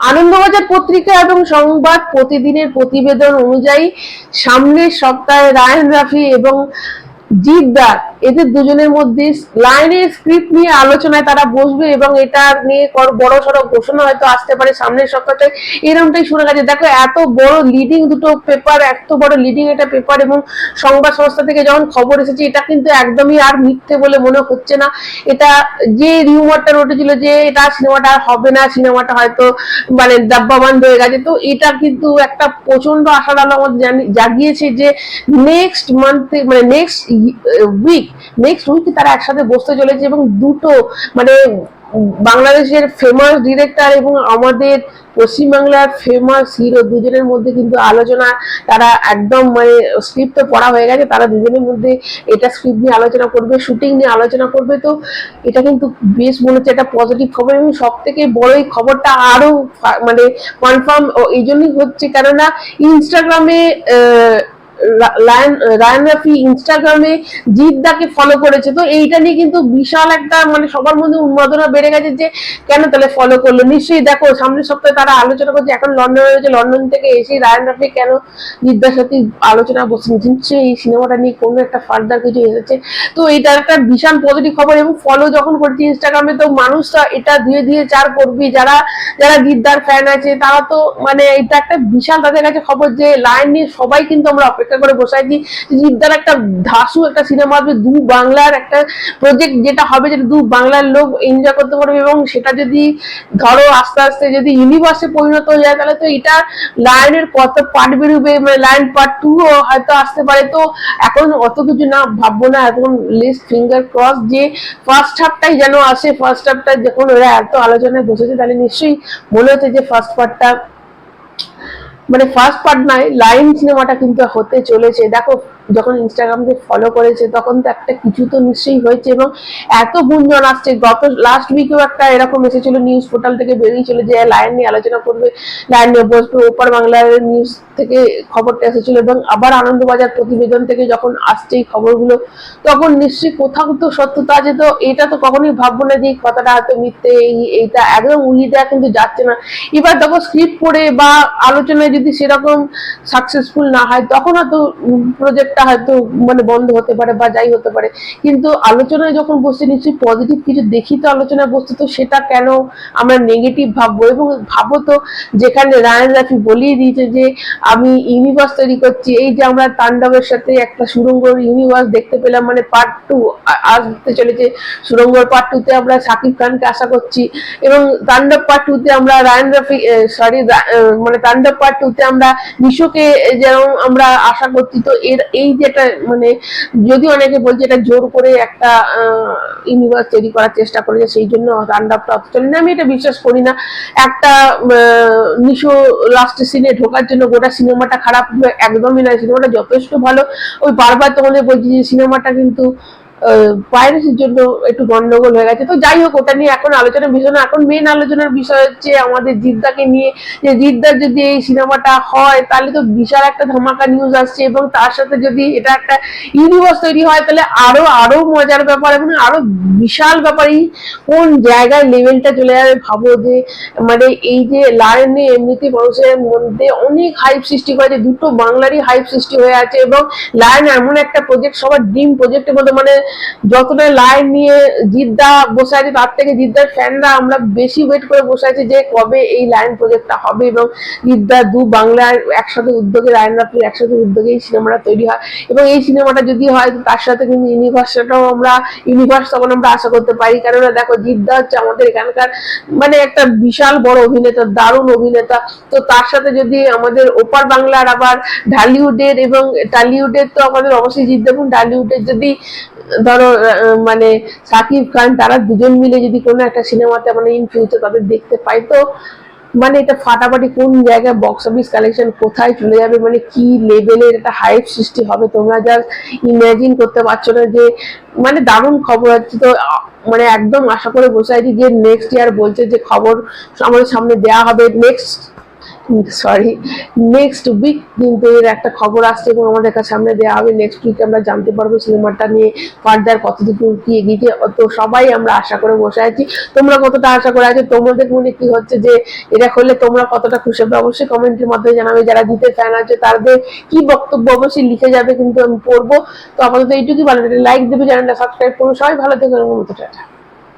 আনন্দবাজার পত্রিকা এবং সংবাদ প্রতিদিনের প্রতিবেদন অনুযায়ী সামনের সপ্তাহে রায়ন রাফি এবং জিদ্দার এদের দুজনের মধ্যে লাইনের স্ক্রিপ্ট নিয়ে আলোচনায় তারা বসবে এবং এটা নিয়ে বড় সড়ো ঘোষণা হয়তো আসতে পারে সামনের সপ্তাহে এরকমটাই শোনা গেছে। দেখো, এত বড় লিডিং দুটো পেপার এত বড় লিডিং এটা পেপার এবং সংবাদ সংস্থা থেকে যখন খবর এসেছে, এটা কিন্তু একদমই আর মিথ্যে বলে মনে হচ্ছে না। এটা যে রিউমারটা উঠেছিল যে এটা সিনেমাটা আর হবে না, সিনেমাটা হয়তো মানে ডাব্বাবান হয়ে গেছে। তো এটা কিন্তু একটা প্রচণ্ড আশার আলো আমাদের জাগিয়েছে যে নেক্সট মান্থে মানে নেক্সট উইক নেক্সট উইক তারা একসাথে বসতে চলেছে এবং দুটো মানে বাংলাদেশের ফেমাস ডিরেক্টর এবং আমাদের পশ্চিমবাংলার ফেমাস হিরো দুজনের মধ্যে কিন্তু আলোচনা তারা একদম মানে স্ক্রিপ্ট তো পড়া হয়ে গেছে। তারা দুজনের মধ্যে এটা স্ক্রিপ্ট নিয়ে আলোচনা করবে শুটিং নিয়ে আলোচনা করবে। তো এটা কিন্তু বেশ মনে হচ্ছে একটা পজিটিভ খবর এবং সব থেকে বড় এই খবরটা আরও মানে কনফার্ম এই জন্যই হচ্ছে কেননা ইনস্টাগ্রামে রায়ন রাফি ইনস্টাগ্রামে জিদ্দাকে ফলো করেছে। তো এইটা নিয়ে কিন্তু বিশাল একটা মানে সবার মধ্যে উন্মাদনা বেড়ে গেছে যে, কেন তাহলে ফলো করল? নিশ্চয়ই দেখো, সামনের সপ্তাহে তারা আলোচনা করছে, এখন লন্ডনে রয়েছে। লন্ডন থেকে এসে রায়ন রাফি কেন জিদ্দার সাথে আলোচনা বসছে নিশ্চয়ই এই সিনেমাটা নিয়ে কোনো একটা ফার্দার কিছু এসেছে। তো এটা একটা বিশাল পজিটিভ খবর এবং ফলো যখন করছি ইনস্টাগ্রামে তো মানুষরা এটা ধীরে ধীরে চার করবি। যারা যারা জিদ্দার ফ্যান আছে, তারা তো মানে এটা একটা বিশাল তাদের কাছে খবর যে লাইন নিয়ে সবাই কিন্তু আমরা অপেক্ষা করে বসে আছি যে জিদ্দার একটা ধাসু একটা সিনেমা হবে দু বাংলার একটা প্রজেক্ট যেটা হবে যেটা দু বাংলার লোক এনজয় করতে পারবে এবং সেটা যদি ধরো আস্তে আস্তে যদি ইউনিভার্সে পরিণত হয়ে যায়, তাহলে তো এটা লাইনের কত পার্ট বেরোবে মানে লাইন পার্ট টু হয়তো আসতে পারে। তো এখন অত কিছু না ভাববো না, এখন লিস্ট ফিঙ্গার ক্রস যে ফার্স্ট হাফটাই যেন আসে ফার্স্ট হাফটা যখন ওরা এত আলোচনায় বসেছে, তাহলে নিশ্চয়ই মনে হচ্ছে যে ফার্স্ট পার্টটা মানে ফার্স্ট পার্ট নাই লাইন সিনেমাটা কিন্তু হতে চলেছে। দেখো যখন ইনস্টাগ্রামকে ফলো করেছে, তখন তো একটা কিছু তো নিশ্চয়ই হয়েছে এবং এত গুঞ্জন আসছে। গত লাস্ট উইকেও একটা এরকম এসেছিল নিউজ পোর্টাল থেকে বেরিয়েছিল যে লাইন নিয়ে আলোচনা করবে। লাইন নিয়ে বসবে। ওপার বাংলার নিউজ থেকে খবরটা এসেছিল এবং আবার আনন্দবাজার প্রতিবেদন থেকে যখন আসছে এই খবরগুলো, তখন নিশ্চয়ই কোথাও তো সত্যতা আছে। তো এটা তো কখনোই ভাববো না যে এই কথাটা হয়তো মিথ্যে, এই- এইটা একদম উড়িয়ে দেওয়া কিন্তু যাচ্ছে না। এবার দেখো স্ক্রিপ্ট পড়ে বা আলোচনায় যদি সেরকম সাকসেসফুল না হয়, তখন হয়তো প্রজেক্টটা হয়তো মানে বন্ধ হতে পারে বা যাই হতে পারে। কিন্তু আলোচনায় যখন বসছে নিশ্চয়ই পজিটিভ কিছু দেখি তো আলোচনায় বসছে তো সেটা কেন আমরা নেগেটিভ ভাববো? এবং ভাবো তো যেখানে রায়ন রাফি বলিয়ে দিয়েছে যে, আমি ইউনিভার্স তৈরি করছি। এই যে আমরা তাণ্ডবের সাথে একটা সুরঙ্গর ইউনিভার্স দেখতে পেলাম মানে পার্ট টু আসতে চলেছে সুরঙ্গর পার্ট টুতে আমরা শাকিব খানকে আশা করছি। এবং তাণ্ডব পার্ট টুতে আমরা রায়ন রাফি সরি মানে তাণ্ডব পার্ট টুতে আমরা নিশোকে যেরকম আমরা আশা করছি, তো এর এই যেটা মানে যদি অনেকে বলছে এটা জোর করে একটা ইউনিভার্স তৈরি করার চেষ্টা করেছে, সেই জন্য চলে। না, আমি এটা বিশ্বাস করি না। একটা নিশো লাস্ট সিনে ঢোকার জন্য গোটা সিনেমাটা খারাপ একদমই নয়। সিনেমাটা যথেষ্ট ভালো। ওই বারবার তোমাদের বলছি যে, সিনেমাটা কিন্তু পাইরেসির জন্য একটু গন্ডগোল হয়ে গেছে। তো যাই হোক, ওটা নিয়ে এখন আলোচনার বিষয় না, এখন মেন আলোচনার বিষয় হচ্ছে আমাদের জিদ্দাকে নিয়ে, যে জিদ্দার যদি এই সিনেমাটা হয়, তাহলে তো বিশাল একটা ধামাকা নিউজ আসছে এবং তার সাথে যদি এটা একটা ইউনিভার্স তৈরি হয়, তাহলে আরও আরও মজার ব্যাপার এবং আরও বিশাল ব্যাপার এই কোন জায়গায় লেভেলটা চলে যাবে ভাবো যে মানে এই যে লাইনে এমনিতে মানুষের মধ্যে অনেক হাইপ সৃষ্টি করেছে, দুটো বাংলারই হাইপ সৃষ্টি হয়ে আছে এবং লাইন এমন একটা প্রজেক্ট সবার ড্রিম প্রজেক্টের মধ্যে মানে যতটা লাইন নিয়ে জিদ্দা বসে আছে, তার থেকে জিদ্দার ফ্যানরা আমরা বেশি ওয়েট করে বসে আছি যে কবে এই লাইন প্রজেক্টটা হবে এবং জিদ্দা দু বাংলার একসাথে উদ্যোগে লাইন রাফির একসাথে উদ্যোগে এই সিনেমাটা তৈরি হয়। এবং এই সিনেমাটা যদি হয় তার সাথে কিন্তু ইউনিভার্সটাও আমরা ইউনিভার্স তখন আমরা আশা করতে পারি। কেননা দেখো, জিদ্দা হচ্ছে আমাদের এখানকার মানে একটা বিশাল বড় অভিনেতা, দারুণ অভিনেতা। তো তার সাথে যদি আমাদের ওপার বাংলার আবার ঢালিউডের এবং টালিউডের তো আমাদের অবশ্যই জিদ্দা এবং ঢালিউডের যদি ধরো মানে সাকিব খান, তারা দুজন মিলে যদি কোনো একটা সিনেমাতে মানে ইন ফিউচার তাদের দেখতে পাই তো মানে এটা ফাটাফাটি কোন জায়গায় বক্স অফিস কালেকশন কোথায় চলে যাবে? মানে কি লেভেলের একটা হাইপ সৃষ্টি হবে? তোমরা যা ইমাজিন করতে পারছ না যে মানে দারুণ খবর হচ্ছে। তো মানে একদম আশা করে বসে আছি যে নেক্সট ইয়ার বলছে যে খবর আমাদের সামনে দেয়া হবে। নেক্সট সরি নেক্সট উইক কিন্তু এর একটা খবর আসছে এবং আমাদের কাছে সামনে দেওয়া হবে। নেক্সট উইকে আমরা জানতে পারব সিনেমাটা নিয়ে ফার্দার কতটুকু কি এগিয়েছে। তো সবাই আমরা আশা করে বসে আছি। তোমরা কতটা আশা করে আছো? তোমাদের মনে কি হচ্ছে যে এটা করলে তোমরা কতটা খুশি হবে? অবশ্যই কমেন্টের মাধ্যমে জানাবে। যারা জিতে ফ্যান আছে তাদের কি বক্তব্য অবশ্যই লিখে যাবে, কিন্তু আমি পড়ব। তো আপাতত এইটুকুই। ভালো লাইক দেবে, চ্যানেলটা সাবস্ক্রাইব করুন সবাই ভালো থেকো এবং টাটা।